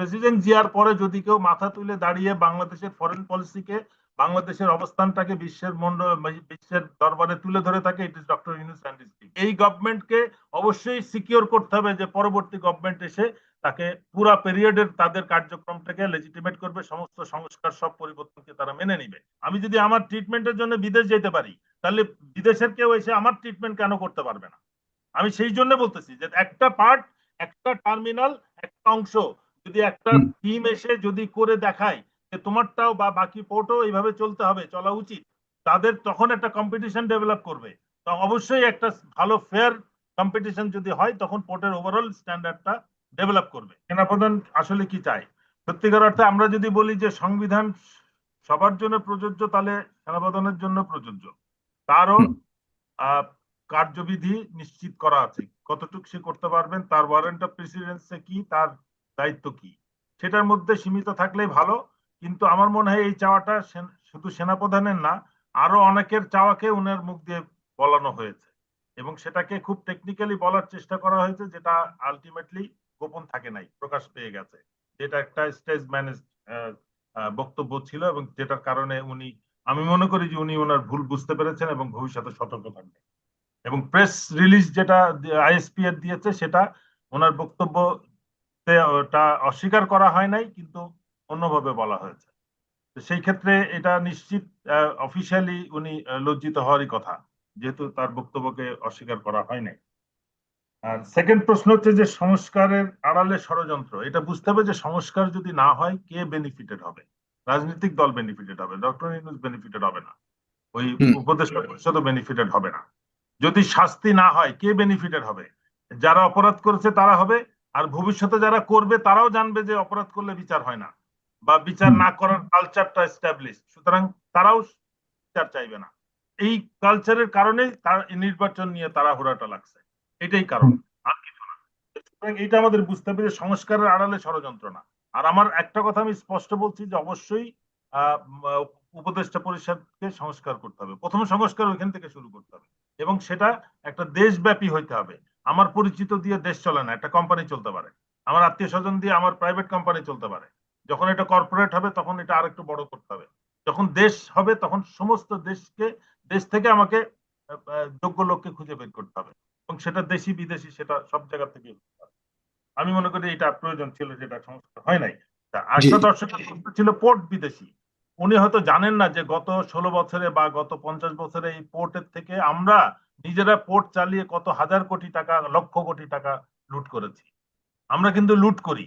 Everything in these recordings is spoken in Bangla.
প্রেসিডেন্ট জিয়ার পরে যদি কেউ মাথা তুলে দাঁড়িয়ে বাংলাদেশের ফরেন পলিসিকে বাংলাদেশের অবস্থানটাকে বিশ্বের মন্ডল বিশ্বের দরবারে তুলে ধরে থাকে it is doctor Yunus and. এই গভর্নমেন্টকে অবশ্যই সিকিউর করতে হবে যে পরবর্তী গভর্নমেন্ট এসে তাকে পুরা পিরিয়ডের তাদের কার্যক্রমটাকে লেজিটিমেট করবে, সমস্ত সংস্কার সব পরিবর্তনকে তারা মেনে নিবে আমি যদি আমার ট্রিটমেন্টের জন্য বিদেশ যেতে পারি, তাহলে বিদেশের কেউ এসে আমার ট্রিটমেন্ট কেন করতে পারবে না আমি সেই জন্য বলতেছি যে একটা পার্ট একটা টার্মিনাল একটা অংশ যদি একটা টিম এসে যদি করে দেখায় যে তোমারটাও বা বাকি পোর্টও এইভাবে চলতে হবে চলা উচিত তাদের তখন একটা কম্পিটিশন ডেভেলপ করবে। তো অবশ্যই একটা ভালো ফেয়ার কম্পিটিশন যদি হয় তখন পোর্টের ওভারঅল স্ট্যান্ডার্ডটা ডেভেলপ করবে। সেনাপ্রধান আসলে কি চায়? সত্যিকার অর্থে আমরা যদি বলি যে সংবিধান সবার জন্য প্রযোজ্য তাহলে সেনাপ্রধানের জন্য প্রযোজ্য। তারও আহ, কার্যবিধি নিশ্চিত করা আছে। কতটুকু সে করতে পারবেন তার ওয়ারেন্ট অফ প্রেসিডেন্সে কি তার দায়িত্ব কি? সেটার মধ্যে সীমিত থাকলেই ভালো, কিন্তু আমার মনে হয় এই চাওয়াটা শুধু সেনাপ্রধানের না, আরও অনেকের চাওয়াকে উনার মুখ দিয়ে বলানো হয়েছে। এবং সেটাকে খুব টেকনিক্যালি বলার চেষ্টা করা হয়েছে, যেটা আলটিমেটলি গোপন থাকে নাই, প্রকাশ পেয়ে গেছে। যেটা একটা স্টেজ ম্যানেজ বক্তব্য ছিল এবং যেটার কারণে উনি, আমি মনে করি যে উনি ওনার ভুল বুঝতে পেরেছেন এবং ভবিষ্যতে সতর্ক থাকবেন। এবং প্রেস রিলিজ যেটা আইএসপি এর দিয়েছে, সেটা ওনার বক্তব্যতে ওটা অস্বীকার করা হয় নাই কিন্তু অন্যভাবে বলা হয়েছে। সেই ক্ষেত্রে এটা নিশ্চিত অফিসিয়ালি উনি লজ্জিত হওয়ারই কথা যেহেতু তার বক্তব্যকে অস্বীকার করা হয় নাই। আর সেকেন্ড প্রশ্ন হচ্ছে যে সংস্কারের আড়ালে ষড়যন্ত্র এটা বুঝতে হবে যে সংস্কার যদি না হয় কে বেনিফিটেড হবে? রাজনৈতিক দল বেনিফিটেড হবে ডক্টর ইউনুস বেনিফিটেড হবে না ওই। উপদেষ্টা পরিষদ বেনিফিটেড হবে না। যদি শাস্তি না হয় কে বেনিফিটেড হবে? যারা অপরাধ করেছে তারা হবে আর ভবিষ্যতে যারা করবে তারাও জানবে যে অপরাধ করলে বিচার হয় না বা বিচার না করার কালচারটা এস্টাবলিশ সুতরাং তারাও বিচার চাইবে না। এই কালচারের কারণে তার নির্বাচন নিয়ে তারা তাড়াহুড়াটা লাগছে। এটাই কারণ আর কিছু না। সুতরাং এইটা আমাদের বুঝতে হবে যে সংস্কারের আড়ালে ষড়যন্ত্র না। আর আমার একটা কথা আমি স্পষ্ট বলছি যে অবশ্যই আহ, উপদেষ্টা পরিষদকে সংস্কার করতে হবে। প্রথম সংস্কার ওইখান থেকে শুরু করতে হবে। এবং সেটা একটা দেশব্যাপী হইতে হবে। আমার পরিচিত দিয়ে দেশ চলে না একটা কোম্পানি চলতে পারে। আমার আত্মীয় স্বজন দিয়ে আমার প্রাইভেট কোম্পানি চলতে পারে। যখন এটা কর্পোরেট হবে তখন এটা আরেকটু বড় করতে হবে। যখন দেশ হবে তখন সমস্ত দেশকে দেশ থেকে আমাকে যোগ্য লোককে খুঁজে বের করতে হবে। এবং সেটা দেশি বিদেশি সেটা সব জায়গা থেকে আমি মনে করি এটা প্রয়োজন ছিল যেটা সংস্কার হয় নাই। আরেকটা দর্শকের ছিল পোর্ট বিদেশি। উনি হয়তো জানেন না যে গত ষোলো বছরে বা গত পঞ্চাশ বছরে এই পোর্টের থেকে আমরা নিজেরা পোর্ট চালিয়ে কত হাজার কোটি টাকা, লক্ষ কোটি টাকা লুট করেছি। আমরা কিন্তু লুট করি।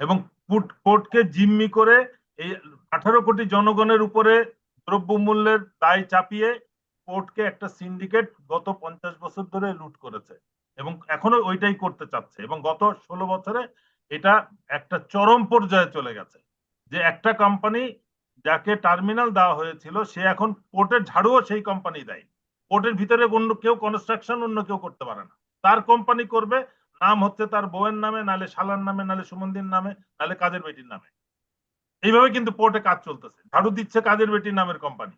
এবং পোর্টকে জিম্মি করে এই আঠারো কোটি জনগণের উপরে দ্রব্যমূল্যের দায় চাপিয়ে পোর্টকে একটা সিন্ডিকেট গত পঞ্চাশ বছর ধরে লুট করেছে। এবং এখনও ওইটাই করতে চাচ্ছে। এবং গত ষোলো বছরে এটা একটা চরম পর্যায়ে চলে গেছে। যে একটা কোম্পানি যাকে টার্মিনাল দেওয়া হয়েছিল, সে এখন পোর্টের ঝাড়ুও সেই কোম্পানি দেয়। পোর্টের ভিতরে অন্য কেউ কনস্ট্রাকশন অন্য কেউ করতে পারে না। তার কোম্পানি করবে নাম হচ্ছে তার বউয়ের নামে নালে শালার নামে নালে সুমন্দির নামে নালে কাজের বেটির নামে। এইভাবে কিন্তু পোর্টে কাজ চলতেছে। ঝাড়ু দিচ্ছে কাজের বেটির নামের কোম্পানি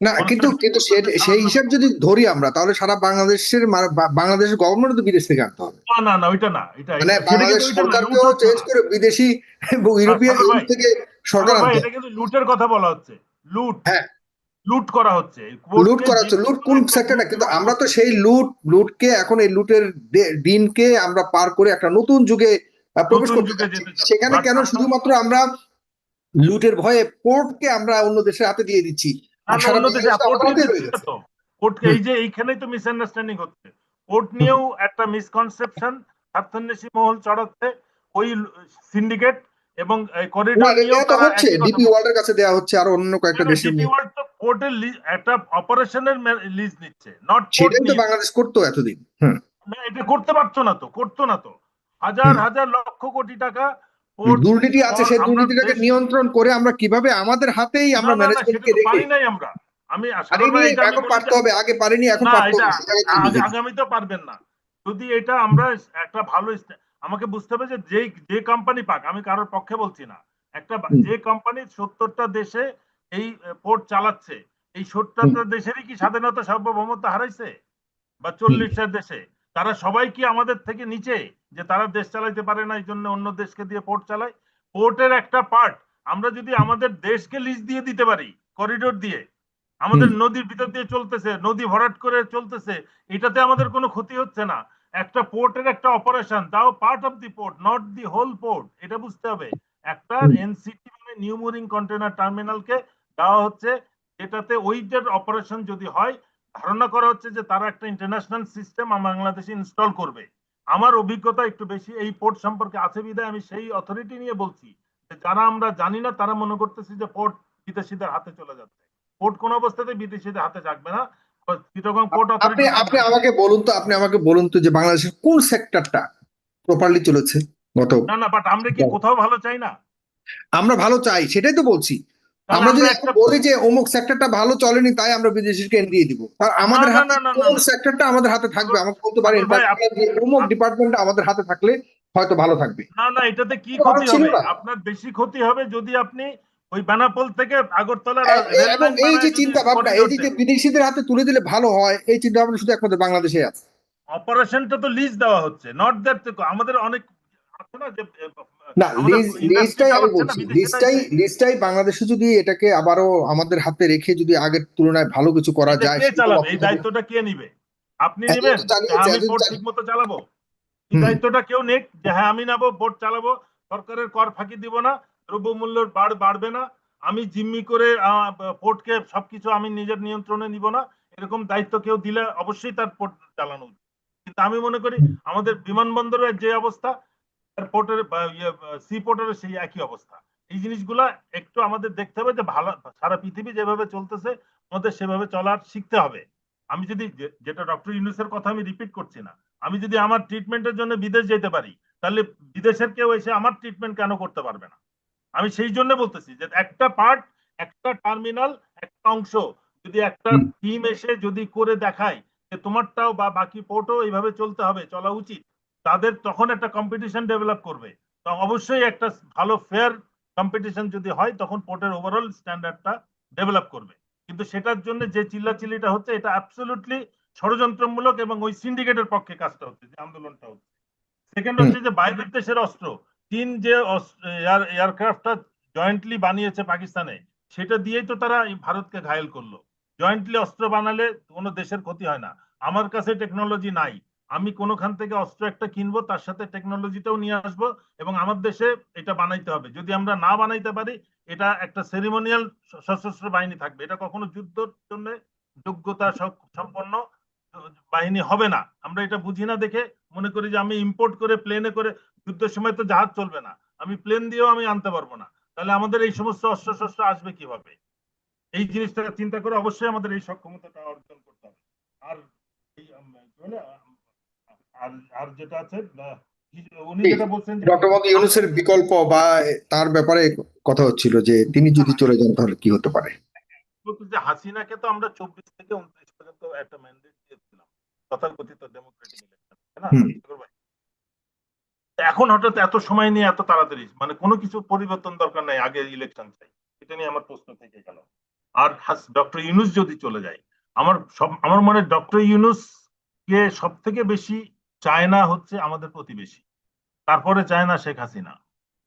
না কিন্তু কিন্তু সেই হিসাব যদি ধরি আমরা তাহলে সারা বাংলাদেশের বাংলাদেশের গভর্নমেন্ট তো বিদেশ থেকে আনতে হবে। না না না ওইটা না এটা মানে বাংলাদেশ সরকারকেও চেঞ্জ করে বিদেশি ইউরোপিয়ান থেকে সরকার আনতে এটা কিন্তু লুটের কথা বলা হচ্ছে। লুট। হ্যাঁ। লুট করা হচ্ছে। লুট করা হচ্ছে। লুট কোন সেক্টরটা কিন্তু আমরা তো সেই লুট লুটকে এখন এই লুটের দিনকে আমরা পার করে একটা নতুন যুগে প্রবেশ করতে। সেখানে কেন শুধুমাত্র আমরা লুটের ভয়ে পোর্টকে আমরা অন্য দেশের হাতে দিয়ে দিচ্ছি? দেশে এই যে এইখানেই তো মিসআন্ডারস্ট্যান্ডিং হচ্ছে। পোর্ট নিয়েও একটা মিসকনসেপশন স্বার্থান্বেষী মহল চড়াচ্ছে ওই সিন্ডিকেট এবং করিডোর নিয়েও হচ্ছে। ডিপি ওয়ার্ল্ডের কাছে দেওয়া হচ্ছে আর অন্য কয়েকটা বলছে। তো পোর্টের একটা অপারেশনের লিজ নিচ্ছে নট সেটাই তো বাংলাদেশ করতো এতদিন। না এটা করতে পারছ না তো করতো না তো। হাজার হাজার লক্ষ কোটি টাকা দুর্নীতি আছে সেই আমরা দুর্নীতিটাকে নিয়ন্ত্রণ করে আমরা কীভাবে আমাদের হাতেই আমরা ম্যানেজমেন্টকে রেখে পারি নাই আমরা। আমি এখন পারতে হবে আগে পারিনি এখন পারতে হবে সে জায়গায় চলে আগ- গেছি। আগামীতেও পারবেন না। যদি এটা আমরা একটা ভালো আমাকে বুঝতে হবে যে যে কোম্পানি পাক আমি কারোর পক্ষে বলছি না। একটা যে কোম্পানি সত্তরটা দেশে এই পোর্ট চালাচ্ছে। এই সত্তরটা দেশেরই কি স্বাধীনতা সার্বভৌমত্ব হারাইছে? বা চল্লিশটা দেশে? তারা সবাই কি আমাদের থেকে নিচে যে তারা দেশ চালাইতে পারে না এই জন্য অন্য দেশকে দিয়ে পোর্ট চালায়? পোর্টের একটা পার্ট আমরা যদি আমাদের দেশকে লিজ দিয়ে দিতে পারি করিডোর দিয়ে আমাদের নদীর ভিতর দিয়ে চলতেছে নদী ভরাট করে চলতেছে এটাতে আমাদের কোনো ক্ষতি হচ্ছে না। একটা পোর্টের একটা অপারেশন তাও part of the port not the whole port এটা বুঝতে হবে। একটা। এনসিটি মানে নিউ মুরিং কন্টেনার টার্মিনালকে দেওয়া হচ্ছে এটাতে ওইটার অপারেশন যদি হয় ধারণা করা হচ্ছে যে তারা একটা ইন্টারন্যাশনাল সিস্টেম বাংলাদেশে ইনস্টল করবে। আমার অভিজ্ঞতা একটু বেশি এই পোর্ট সম্পর্কে আছে বিধায় আমি সেই অথরিটি নিয়ে বলছি যে যারা আমরা জানি না তারা মনে করতেছি যে পোর্ট বিদেশিদের হাতে চলে যাচ্ছে। পোর্ট কোন অবস্থাতে বিদেশিদের হাতে থাকবে না। আপনি অথরিটি আপনি আমাকে বলুন তো আপনি আমাকে বলুন তো যে বাংলাদেশের কোন সেক্টরটা প্রপারলি চলেছে গত না না বাট আমরা কি কোথাও ভালো চাই না? আমরা ভালো চাই সেটাই তো বলছি। আমরা যদি বলি যে অমুক সেক্টরটা ভালো চলেনি তাই আমরা বিদেশিকে দিয়ে দিব। আর আমাদের হাতে সেক্টরটা আমাদের হাতে থাকবে আমাকে বলতে পারেন অমুক ডিপার্টমেন্টটা আমাদের হাতে থাকলে হয়তো ভালো থাকবে। না না এটাতে কি ক্ষতি হবে? আপনার বেশি ক্ষতি হবে যদি আপনি ওই বেনাপোল থেকে আগরতলা এই যে চিন্তা ভাবনা এই যে বিদেশিদের হাতে তুলে দিলে ভালো হয় এই চিন্তা ভাবনা শুধু একমাত্র বাংলাদেশে আছে। অপারেশনটা তো লিজ দেওয়া হচ্ছে নট দ্যাট আমাদের অনেক না আমি বলছি। বাংলাদেশে যদি এটাকে আবারও আমাদের হাতে রেখে যদি আগের তুলনায় ভালো কিছু করা যায় এই দায়িত্বটা কে নিবে? আপনি হ্যাঁ, নেবেন? আমি বোর্ড চালিয়ে- ঠিক মতো চালাবো। এই দায়িত্বটা কেউ নেক? যে হ্যাঁ আমি নেব বোর্ড চালাবো সরকারের কর ফাঁকি দিব না দ্রব্যমূল্য বাড় বাড়বে না আমি জিম্মি করে পোর্টকে সবকিছু আমি নিজের নিয়ন্ত্রণে নিব না এরকম দায়িত্ব কেউ দিলে অবশ্যই তার পোর্ট চালানো উচিত। কিন্তু আমি মনে করি আমাদের বিমানবন্দরের যে অবস্থা পোর্টের সি পোর্টের সেই একই অবস্থা। এই জিনিসগুলা একটু আমাদের দেখতে হবে যে ভালো সারা পৃথিবী যেভাবে চলতেছে আমাদের সেভাবে চলার শিখতে হবে। আমি যদি যেটা ডক্টর ইউনুসের কথা আমি রিপিট করছি না আমি যদি আমার ট্রিটমেন্টের জন্য বিদেশ যেতে পারি তাহলে বিদেশের কেউ এসে আমার ট্রিটমেন্ট কেন করতে পারবে না? আমি সেই জন্য বলতেছি যে একটা পার্ট একটা টার্মিনাল একটা অংশ যদি একটা টিম এসে যদি করে দেখায় যে তোমারটাও বা বাকি পোর্টও এইভাবে চলতে হবে চলা উচিত তাদের তখন একটা কম্পিটিশন ডেভেলপ করবে। তো অবশ্যই একটা ভালো ফেয়ার কম্পিটিশন যদি হয় তখন পোর্টের ওভারঅল স্ট্যান্ডার্ডটা ডেভেলপ করবে। কিন্তু সেটার জন্য যে চিল্লাচিল্লিটা হচ্ছে এটা অ্যাবসলিউটলি ষড়যন্ত্রমূলক এবং ওই সিন্ডিকেটের পক্ষে কাজটা হচ্ছে যে আন্দোলনটা হচ্ছে। সেকেন্ড হচ্ছে যে বাইরের দেশের অস্ত্র। চীন যে এয়ারক্রাফটটা জয়েন্টলি বানিয়েছে পাকিস্তানে সেটা দিয়েই তো তারা ভারতকে ঘায়েল করল। জয়েন্টলি অস্ত্র বানালে কোনো দেশের ক্ষতি হয় না। আমার কাছে টেকনোলজি নাই। আমি কোনোখান থেকে অস্ত্র একটা কিনবো, তার সাথে টেকনোলজিটাও নিয়ে আসব এবং আমার দেশে এটা বানাইতে হবে। যদি আমরা না বানাইতে পারি, এটা একটা সেরিমোনিয়াল সশস্ত্র বাহিনী থাকবে। এটা কখনো যুদ্ধের জন্য যোগ্যতা সম্পন্ন বাহিনী হবে না। আমরা এটা বুঝি না দেখে মনে করি যে আমি ইম্পোর্ট করে প্লেনে করে যুদ্ধের সময় তো জাহাজ চলবে না। আমি প্লেন দিয়েও আমি আনতে পারব না। তাহলে আমাদের এই সমস্ত অস্ত্র শস্ত্র আসবে কীভাবে? এই জিনিসটা চিন্তা করে অবশ্যই আমাদের এই সক্ষমতাটা অর্জন করতে হবে। আর এই উম, কি বলে, আম, আর আর যেটা আছে উনি যেটা বলছেন ডক্টর মোহাম্মদ ইউনুসের বিকল্প বা তার ব্যাপারে কথা হচ্ছিল যে তিনি যদি চলে যান তাহলে কি হতে পারে? যে হাসিনাকে তো আমরা চব্বিশ থেকে উনত্রিশ পর্যন্ত একটা ম্যান্ডেট দিয়েছিলাম তথাকথিত ডেমোক্রেটিক ইলেকশন? এখন হঠাৎ এত সময় নিয়ে এত তাড়াতাড়ি মানে কোনো কিছু পরিবর্তন দরকার নাই আগে ইলেকশন চাই এটা নিয়ে আমার প্রশ্ন থেকে গেল। আর ডক্টর ইউনুস যদি চলে যায় আমার সব আমার মনে ডক্টর ইউনুস কে সব থেকে বেশি চায়না হচ্ছে আমাদের প্রতিবেশী। তারপরে চায়না শেখ হাসিনা।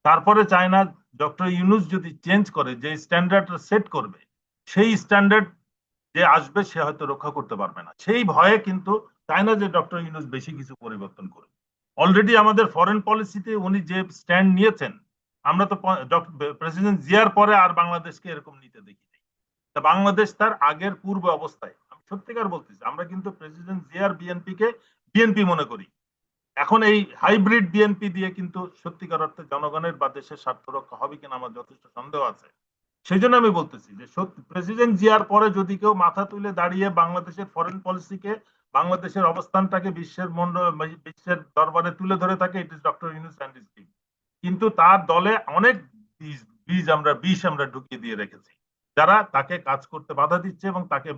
তারপরে চায়না ডক্টর ইউনুস যদি চেঞ্জ করে, যে স্ট্যান্ডার্ড সেট করবে, সেই স্ট্যান্ডার্ড যে আসবে, সে হয়তো রক্ষা করতে পারবে না। সেই ভয়ে কিন্তু চায় না যে ডক্টর ইউনুস বেশি কিছু পরিবর্তন করবে। অলরেডি আমাদের ফরেন পলিসিতে উনি যে স্ট্যান্ড নিয়েছেন, আমরা তো প্রেসিডেন্ট জিয়ার পরে আর বাংলাদেশকে এরকম নিতে দেখি তা বাংলাদেশ তার আগের পূর্ব অবস্থায়, আমি সত্যিকার বলতেছি, আমরা কিন্তু প্রেসিডেন্ট জিয়ার বিএনপি কে বিএনপি মনে করি। এখন এই হাইব্রিড বিএনপি দিয়ে কিন্তু সত্যিকার অর্থে জনগণের বা দেশের স্বার্থ রক্ষা হবে কিনা আমার যথেষ্ট সন্দেহ আছে। সেই জন্য আমি বলতেছি যে প্রেসিডেন্ট জিয়ার পরে যদি কেউ মাথা তুলে দাঁড়িয়ে বাংলাদেশের ফরেন পলিসিকে বাংলাদেশের অবস্থানটাকে বিশ্বের মন্ডল বিশ্বের দরবারে তুলে ধরে থাকে it is doctor Yunus and team কিন্তু তার দলে অনেক বীজ বীজ আমরা বিষ আমরা ঢুকিয়ে দিয়ে রেখেছি। যারা তাকে কাজ করতে বাধা দিচ্ছে এবং তাকে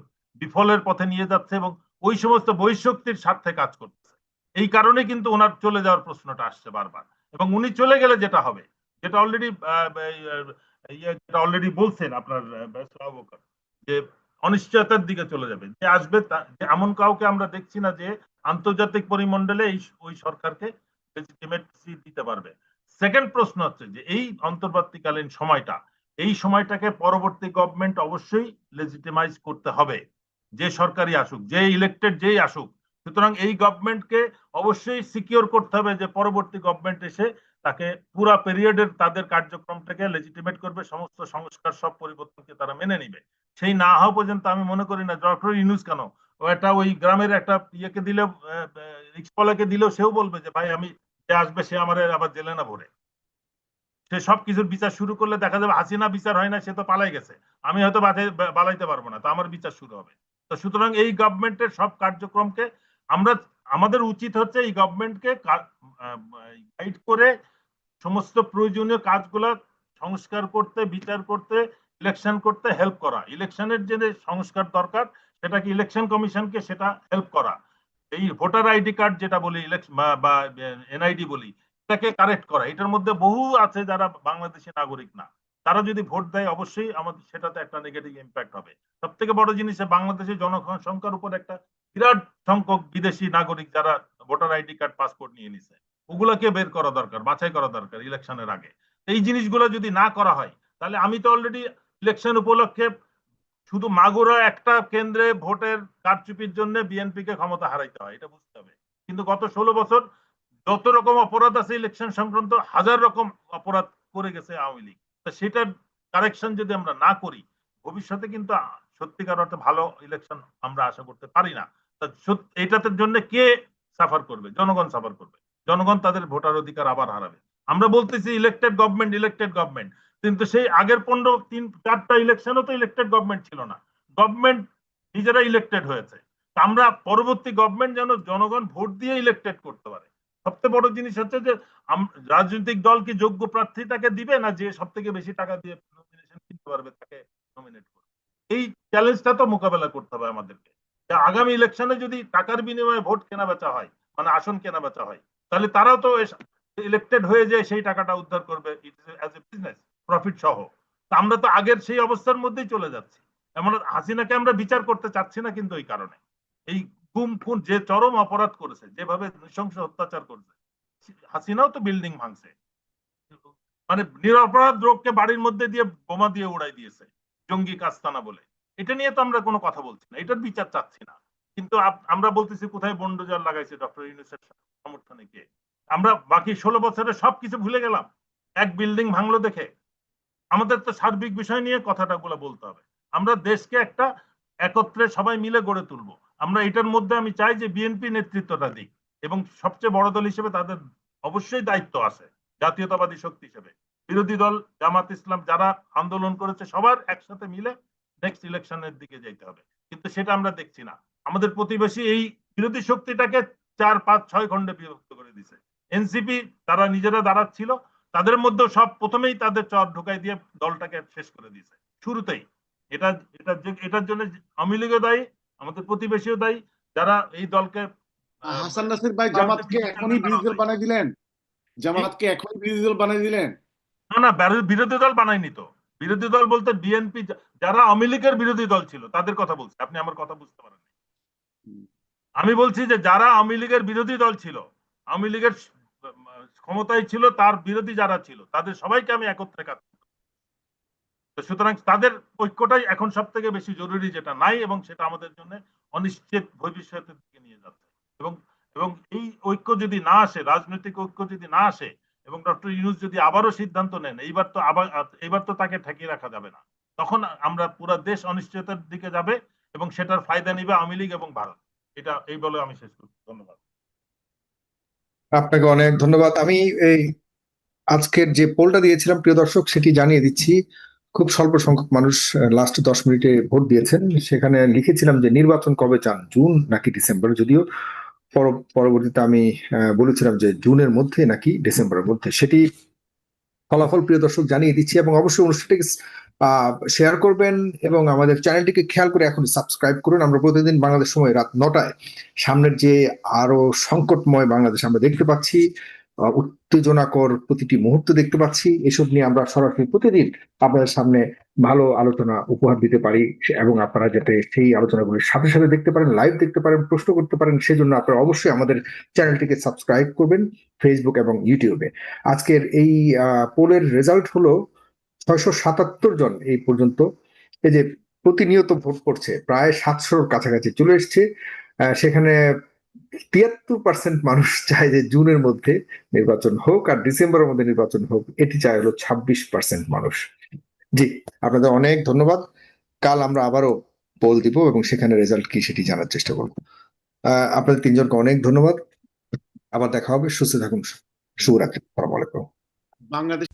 বিফলের পথে নিয়ে যাচ্ছে এবং ওই সমস্ত বৈশক্তির স্বার্থে কাজ করতেছে। এই কারণে কিন্তু ওনার চলে যাওয়ার প্রশ্নটা আসছে বারবার। এবং উনি চলে গেলে যেটা হবে, যেটা অলরেডি যেটা অলরেডি বলছেন আপনার যে অনিশ্চয়তার দিকে চলে যাবে। যে আসবে এমন কাউকে আমরা দেখছি না যে আন্তর্জাতিক পরিমণ্ডলে এই, ওই সরকারকে দিতে পারবে। সেকেন্ড প্রশ্ন হচ্ছে যে এই অন্তর্বর্তীকালীন সময়টা, এই সময়টাকে পরবর্তী গভর্নমেন্ট অবশ্যই লেজিটিমাইজ করতে হবে। যে সরকারি আসুক, যে ইলেক্টেড যেই আসুক, সুতরাং এই গভর্নমেন্টকে অবশ্যই সিকিউর করতে হবে যে পরবর্তী গভর্নমেন্ট এসে তাকে পুরা পিরিয়ডের তাদের কার্যক্রমটাকে লেজিটিমেট করবে, সমস্ত সংস্কার সব পরিবর্তনকে তারা মেনে নিবে। সেই না হওয়া পর্যন্ত আমি মনে করি না, ডক্টর ইউনুস কেন? ও একটা ওই গ্রামের একটা ইয়েকে দিলেও রিক্সপলাকে দিলেও সেও বলবে যে, ভাই, আমি যে আসবে সে আমার আবার জেলে না ভরে। সে সব কিছুর বিচার শুরু করলে দেখা যাবে হাসিনা বিচার হয় না, সে তো পালাই গেছে। আমি হয়তো বাঁচাই- বা- পালাইতে পারব না, তো আমার বিচার শুরু হবে। তো সুতরাং এই গভর্নমেন্টের সব কার্যক্রমকে আমরা, আমাদের উচিত হচ্ছে এই গভর্নমেন্টকে গাইড করে সমস্ত প্রয়োজনীয় কাজগুলো সংস্কার করতে, বিচার করতে ইলেকশন করতে হেল্প করা। ইলেকশনের যে সংস্কার দরকার সেটাকে ইলেকশন কমিশনকে সেটা হেল্প করা। এই ভোটার আইডি কার্ড যেটা বলি বা এনআইডি বলি, এটাকে কারেক্ট করা। এটার মধ্যে বহু আছে যারা বাংলাদেশি নাগরিক না। তারা যদি ভোট দেয়, অবশ্যই আমাদের সেটাতে একটা নেগেটিভ ইম্প্যাক্ট হবে। সব থেকে বড় জিনিস বাংলাদেশের জনসংখ্যার উপর একটা বিরাট সংখ্যক বিদেশি নাগরিক যারা ভোটার আইডি কার্ড, পাসপোর্ট নিয়ে নিছে, ওগুলাকে বের করা দরকার, বাছাই করা দরকার ইলেকশনের আগে। এই জিনিসগুলো যদি না করা হয়, তাহলে আমি তো অলরেডি ইলেকশন উপলক্ষে শুধু মাগুরা একটা কেন্দ্রে ভোটের কারচুপির জন্য বিএনপি কে ক্ষমতা হারাইতে হয়, এটা বুঝতে হবে। কিন্তু গত ষোলো বছর যত রকম অপরাধ আছে ইলেকশন সংক্রান্ত, হাজার রকম অপরাধ করে গেছে আওয়ামী লীগ। সেটার কারেকশন যদি আমরা না করি, ভবিষ্যতে কিন্তু সত্যিকার অর্থে ভালো ইলেকশন আমরা আশা করতে পারি না। তা এটাতে জন্য কে সাফার করবে? জনগণ সাফার করবে। জনগণ তাদের ভোটার অধিকার আবার হারাবে। আমরা বলতেছি ইলেক্টেড গভর্নমেন্ট ইলেক্টেড গভর্নমেন্ট কিন্তু সেই আগের পনেরো, তিন, চারটা ইলেকশনও তো ইলেক্টেড গভর্নমেন্ট ছিল না। গভর্নমেন্ট নিজেরা ইলেক্টেড হয়েছে। আমরা পরবর্তী গভর্নমেন্ট যেন জনগণ ভোট দিয়ে ইলেক্টেড করতে পারে। সবচেয়ে বড় জিনিস হচ্ছে যে রাজনৈতিক দল কি যোগ্য প্রার্থী তাকে দিবে না যে সব থেকে বেশি টাকা দিয়ে নমিনেশন কিনতে পারবে তাকে নমিনেট করবে? এই চ্যালেঞ্জটা তো মোকাবেলা করতে হবে আমাদেরকে। আগামী ইলেকশনে যদি টাকার বিনিময়ে ভোট কেনা বেচা হয় মানে আসন কেনা বেচা হয়, তাহলে তারাও তো ইলেক্টেড হয়ে যায় সেই টাকাটা উদ্ধার করবে বিজনেস প্রফিট সহ। আমরা তো আগের সেই অবস্থার মধ্যেই চলে যাচ্ছি। এমন হাসিনাকে আমরা বিচার করতে চাচ্ছি না কিন্তু এই কারণে। এই গুম খুন যে চরম অপরাধ করেছে, যেভাবে নৃশংস অত্যাচার করেছে, হাসিনাও তো বিল্ডিং ভাঙছে। মানে নিরপরাধ লোককে বাড়ির মধ্যে দিয়ে বোমা দিয়ে উড়াই দিয়েছে, জঙ্গি কাস্তানা বলে। এটা নিয়ে তো আমরা কোনো কথা বলছি না, এটার বিচার চাচ্ছি না। কিন্তু আমরা বলতেছি কোথায় বন্ডজার লাগাইছে ডক্টর ইউনুসের সমর্থনে কে? আমরা বাকি ষোলো বছরে সবকিছু ভুলে গেলাম। এক বিল্ডিং ভাঙলো দেখে। আমাদের তো সার্বিক বিষয় নিয়ে কথাটা গুলো বলতে হবে। আমরা দেশকে একটা একত্রে সবাই মিলে গড়ে তুলবো। আমরা এটার মধ্যে আমি চাই যে বিএনপি নেতৃত্বটা দিক এবং সবচেয়ে বড় দল হিসেবে তাদের অবশ্যই দায়িত্ব আছে, জাতীয়তাবাদী শক্তি হিসেবে। বিরোধী দল, জামাত ইসলাম যারা আন্দোলন করেছে সবার একসাথে মিলে নেক্সট ইলেকশনের দিকে যেতে হবে। কিন্তু সেটা আমরা দেখছি না। আমাদের প্রতিবেশী এই বিরোধী শক্তিটাকে চার, পাঁচ, ছয় খণ্ডে বিভক্ত করে দিছে। এনসিপি তারা নিজেরা দাঁড়াচ্ছিল, তাদের মধ্যে সব প্রথমেই তাদের চর ঢোকাই দিয়ে দলটাকে শেষ করে দিয়েছে শুরুতেই। এটা এটা এটার জন্য আওয়ামী লীগও দায়ী আমাদের প্রতিবেশীও দায়ী যারা এই দলকে হাসান নাসির ভাই জামাতকে এখনই বিরোধী দল বানাই দিলেন? জামাতকে এখনই বিরোধী দল বানাই দিলেন? না না বিরোধী দল বানায়নি তো। বিরোধী দল বলতে বিএনপি যারা আওয়ামী লীগের বিরোধী দল ছিল তাদের কথা বলছি। আপনি আমার কথা বুঝতে পারেন আমি বলছি যে যারা আওয়ামী লীগের বিরোধী দল ছিল আওয়ামী লীগের ক্ষমতায় ছিল তার বিরোধী যারা ছিল তাদের সবাইকে আমি একত্রে কাজ। তো সুতরাং তাদের ঐক্যটাই এখন সব থেকে বেশি জরুরি যেটা নাই এবং সেটা আমাদের জন্য অনিশ্চিত ভবিষ্যতের দিকে নিয়ে যাচ্ছে। এবং এবং এই ঐক্য যদি না আসে, রাজনৈতিক ঐক্য যদি না আসে, এবং ডক্টর ইউনুস যদি আবারও সিদ্ধান্ত নেন, এইবার তো আবার, এইবার তো তাকে ঠেকিয়ে রাখা যাবে না। তখন আমরা পুরো দেশ অনিশ্চয়তার দিকে যাবে এবং সেটার ফায়দা নিবে আওয়ামী লীগ এবং ভারত। এটা এই বলে আমি শেষ করছি। ধন্যবাদ। আপনাকে অনেক ধন্যবাদ। আমি এই আজকের যে পোলটা দিয়েছিলাম, প্রিয় দর্শক, সেটি জানিয়ে দিচ্ছি। খুব স্বল্প সংখ্যক মানুষ লাস্ট দশ মিনিটে ভোট দিয়েছেন। সেখানে লিখেছিলাম যে নির্বাচন কবে চান? জুন নাকি ডিসেম্বর? যদিও পর- পরবর্তীতে আমি বলেছিলাম যে জুনের মধ্যে নাকি ডিসেম্বরের মধ্যে। সেটি ফলাফল, প্রিয় দর্শক, জানিয়ে দিচ্ছি এবং অবশ্যই অনুষ্ঠানটিকে শেয়ার করবেন এবং আমাদের চ্যানেলটিকে খেয়াল করে এখন সাবস্ক্রাইব করুন। আমরা প্রতিদিন বাংলাদেশ সময় রাত নটায় সামনের যে আরও সংকটময় বাংলাদেশ আমরা দেখতে পাচ্ছি উত্তেজনাকর প্রতিটি মুহূর্ত দেখতে পাচ্ছি। এসব নিয়ে আমরা সরাসরি প্রতিদিন আপনাদের সামনে ভালো আলোচনা উপহার দিতে পারি এবং আপনারা যাতে সেই আলোচনাগুলির সাথে সাথে দেখতে পারেন লাইভ দেখতে পারেন, প্রশ্ন করতে পারেন, সেজন্য আপনারা অবশ্যই আমাদের চ্যানেলটিকে সাবস্ক্রাইব করবেন ফেসবুক এবং ইউটিউবে আজকের এই পোলের রেজাল্ট হলো ছয়শো সাতাত্তর জন এই পর্যন্ত। এই যে প্রতিনিয়ত ভোট পড়ছে, প্রায় সাতশোর কাছাকাছি চলে এসছে। সেখানে তিয়াত্তর পার্সেন্ট মানুষ চায় যে জুনের মধ্যে নির্বাচন হোক আর ডিসেম্বরের মধ্যে নির্বাচন হোক, এটি চায় হলো ছাব্বিশ পার্সেন্ট মানুষ। জি, আপনাদের অনেক ধন্যবাদ। কাল আমরা আবারও পোল দিব এবং সেখানে রেজাল্ট কি সেটি জানার চেষ্টা করব। আপনাদের তিনজনকে অনেক ধন্যবাদ। আবার দেখা হবে। সুস্থ থাকুন। শুভরাত্রি। আসসালামু আলাইকুম। বাংলাদেশ